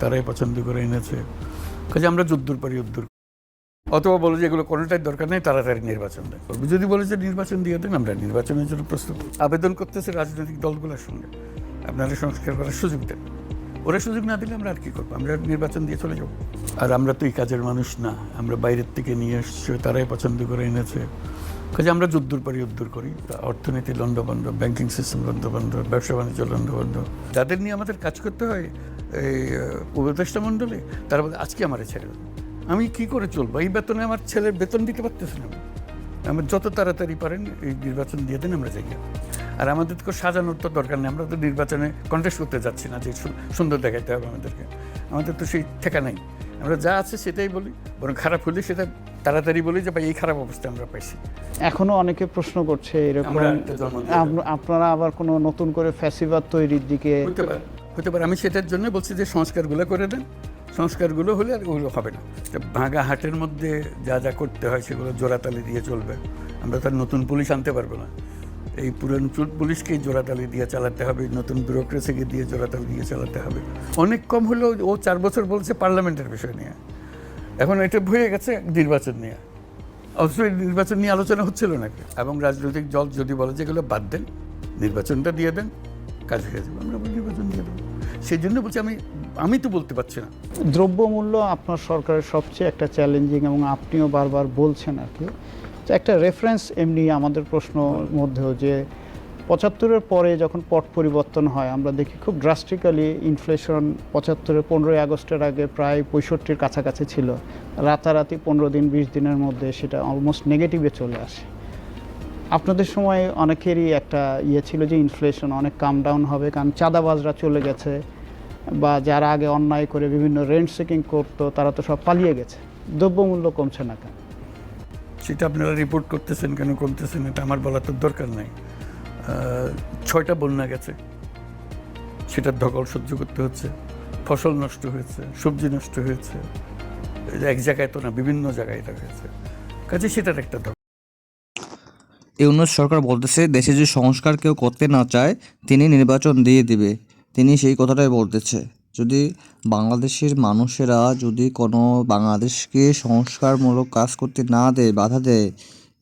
তারাই পছন্দ করে এনেছে। কাজে আমরা যুদ্ধর পরে যুদ্ধ অথবা বলে যে এগুলো কোনোটাই দরকার নেই, তাড়াতাড়ি নির্বাচন দেয়। যদি বলে যে নির্বাচন দিয়ে দেন, আমরা নির্বাচনের জন্য প্রস্তুত। আবেদন করতেছে রাজনৈতিক দলগুলোর সঙ্গে। আপনারা সংস্কার করার সুযোগ দেন। ওরা সুযোগ না দিলে আমরা আর কি করব? আমরা নির্বাচন দিয়ে চলে যাব। আর আমরা তো এই কাজের মানুষ না। আমরা বাইরের থেকে নিয়ে এসছি, তারাই পছন্দ করে এনেছে। কাজে আমরা যুদ্ধর পরে যুদ্ধ করি। অর্থনীতি লন্ডভন্ড ব্যাংকিং সিস্টেম লন্ডভন্ড ব্যবসা বাণিজ্য লন্ডভন্ড যাদের নিয়ে আমাদের কাজ করতে হয় এই উপদেষ্টা মণ্ডলে তারা বলে আজকে আমার ছেড়ে। আমি কি করে চলবো? এই বেতনে আমার ছেলের বেতন দিতে পারতেছি না। আমি। আমার যত তাড়াতাড়ি পারেন এই নির্বাচন দিয়ে দেন আমরা যাই। আর আমাদের তো সাজানোর তো দরকার নেই। আমরা তো নির্বাচনে কন্টেস্ট করতে যাচ্ছি না যে সুন্দর দেখাইতে হবে আমাদেরকে। আমাদের তো সেই ঠেকা নাই। আমরা যা আছে সেটাই বলি। বরং খারাপ হলে সেটা তাড়াতাড়ি বলি যে ভাই এই খারাপ অবস্থা আমরা পাইছি। এখনও অনেকে প্রশ্ন করছে এরকম আপনারা আবার কোনো নতুন করে ফ্যাসিবাদ তৈরির দিকে হতে পারে। আমি সেটার জন্য বলছি যে সংস্কারগুলো করে দেন। সংস্কারগুলো হলে আর ওগুলো হবে না। ভাঙা হাটের মধ্যে যা যা করতে হয় সেগুলো জোড়াতালি দিয়ে চলবে। আমরা তো আর নতুন পুলিশ আনতে পারব না। এই পুরান চুল পুলিশকেই জোড়াতালি দিয়ে চালাতে হবে। নতুন ব্যুরোক্রেসিকে দিয়ে জোড়াতালি দিয়ে চালাতে হবে। অনেক কম হলেও ও চার বছর বলছে পার্লামেন্টের বিষয় নিয়ে। এখন এটা হয়ে গেছে নির্বাচন নিয়ে। এই নির্বাচন নিয়ে আলোচনা হচ্ছিল নাকি? এবং রাজনৈতিক দল যদি বলে যেগুলো বাদ দেন, নির্বাচনটা দিয়ে দেন, কাজ হয়ে যাবে। আমরা সেই জন্য বলছি আমি আমি তো বলতে পারছি না। দ্রব্যমূল্য আপনার সরকারের সবচেয়ে একটা চ্যালেঞ্জিং এবং আপনিও বারবার বলছেন আর কি। একটা রেফারেন্স এমনি আমাদের প্রশ্ন মধ্যেও যে, পঁচাত্তরের পরে যখন পট পরিবর্তন হয়, আমরা দেখি খুব ড্রাস্টিক্যালি ইনফ্লেশন পঁচাত্তরের পনেরোই আগস্টের আগে প্রায় পঁয়ষট্টির কাছাকাছি ছিল। রাতারাতি পনেরো দিন, বিশ দিনের মধ্যে সেটা অলমোস্ট নেগেটিভে চলে আসে। আপনাদের সময় অনেকেরই একটা ইয়ে ছিল যে ইনফ্লেশন অনেক কাম ডাউন হবে, কারণ চাঁদাবাজরা চলে গেছে। বা যারা আগে অন্যায় করে বিভিন্ন রেন্ট সেকিং করতো তারা তো সব পালিয়ে গেছে। দ্রব্যমূল্য কমছে না কেন? সেটা আপনারা রিপোর্ট করতেছেন কেন কমতেছেন এটা আমার বলার তো দরকার নাই। ছয়টা বন্যা গেছে। সেটার ধকল সহ্য করতে হচ্ছে। ফসল নষ্ট হয়েছে সবজি নষ্ট হয়েছে। এক জায়গায় তো না বিভিন্ন জায়গায় এটা হয়েছে। কাজে সেটার একটা ধকল। ইউনুস সরকার বলতেছে দেশে যে সংস্কার কেউ করতে না চায় তিনি নির্বাচন দিয়ে দিবে। তিনি সেই কথাটাই বলতেছে, যদি বাংলাদেশের মানুষেরা যদি কোনো বাংলাদেশকে সংস্কারমূলক কাজ করতে না দেয়, বাধা দেয়,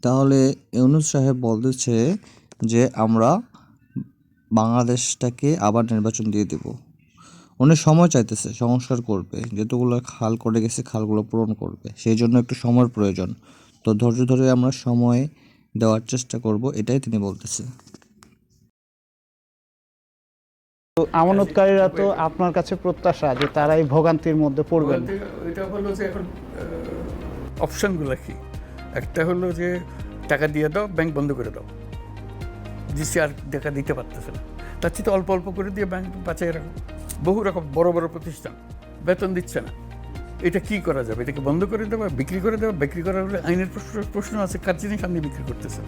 তাহলে ইউনুস সাহেব বলতেছে যে আমরা বাংলাদেশটাকে আবার নির্বাচন দিয়ে দেব। অনেক সময় চাইতেছে, সংস্কার করবে, যেতগুলো খাল করে গেছে, খালগুলো পূরণ করবে, সেই জন্য একটু সময়ের প্রয়োজন। তো ধৈর্য ধরে আমরা সময় দেওয়ার চেষ্টা করব, এটাই তিনি বলতেছে। আমানতকারীরা তো আপনার কাছে প্রত্যাশা যে তারা এই ভোগান্তির মধ্যে পড়বেন? এটা হলো যে এখন অপশনগুলো কি? একটা হলো যে টাকা দিয়ে দাও ব্যাংক বন্ধ করে দাও। জিসি আর টাকা দিতে পারতেছে না। তার চেয়ে অল্প অল্প করে দিয়ে ব্যাংক রাখো। বহু রকম বড় বড় প্রতিষ্ঠান বেতন দিচ্ছে না। এটা কি করা যাবে? এটাকে বন্ধ করে দেওয়া, বিক্রি করে দেওয়া? বিক্রি করার হলে আইনের প্রশ্ন আছে, কার জিনিস আপনি বিক্রি করতেছে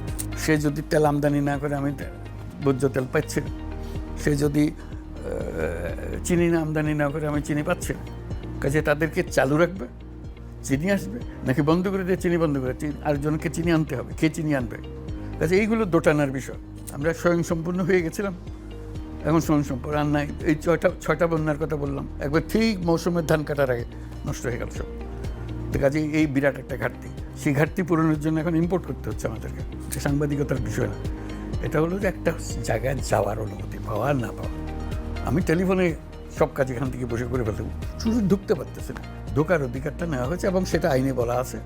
সে যদি তেল আমদানি না করে, আমি ভোজ্য তেল পাচ্ছি সে যদি চিনি না, আমদানি না করে আমি চিনি পাচ্ছি না। কাজে তাদেরকে চালু রাখবে, চিনি আসবে, নাকি বন্ধ করে দিয়ে চিনি বন্ধ করে, চিনি আরেকজনকে চিনি আনতে হবে, কে চিনি আনবে? কাজে এইগুলো দোটানার বিষয়। আমরা স্বয়ংসম্পূর্ণ হয়ে গেছিলাম, এখন স্বয়ংসম্পূর্ণ, আর নাই। এই ছয়টা ছয়টা বন্যার কথা বললাম, একবার ঠিক মৌসুমের ধান কাটার আগে নষ্ট হয়ে গেল সব। কাজে এই বিরাট একটা ঘাটতি। সেই ঘাটতি পূরণের জন্য এখন ইম্পোর্ট করতে হচ্ছে আমাদেরকে। সাংবাদিকতার বিষয় না। এটা হলো যে একটা জায়গায় যাওয়ার অনুমতি, পাওয়া না পাওয়া। আমি টেলিফোনে সব কাজ এখান থেকে বসে করে ফেলতে শুধু ঢুকতে পারতেছে না। ঢোকার অধিকারটা নেওয়া হয়েছে এবং সেটা আইনে বলা আছে।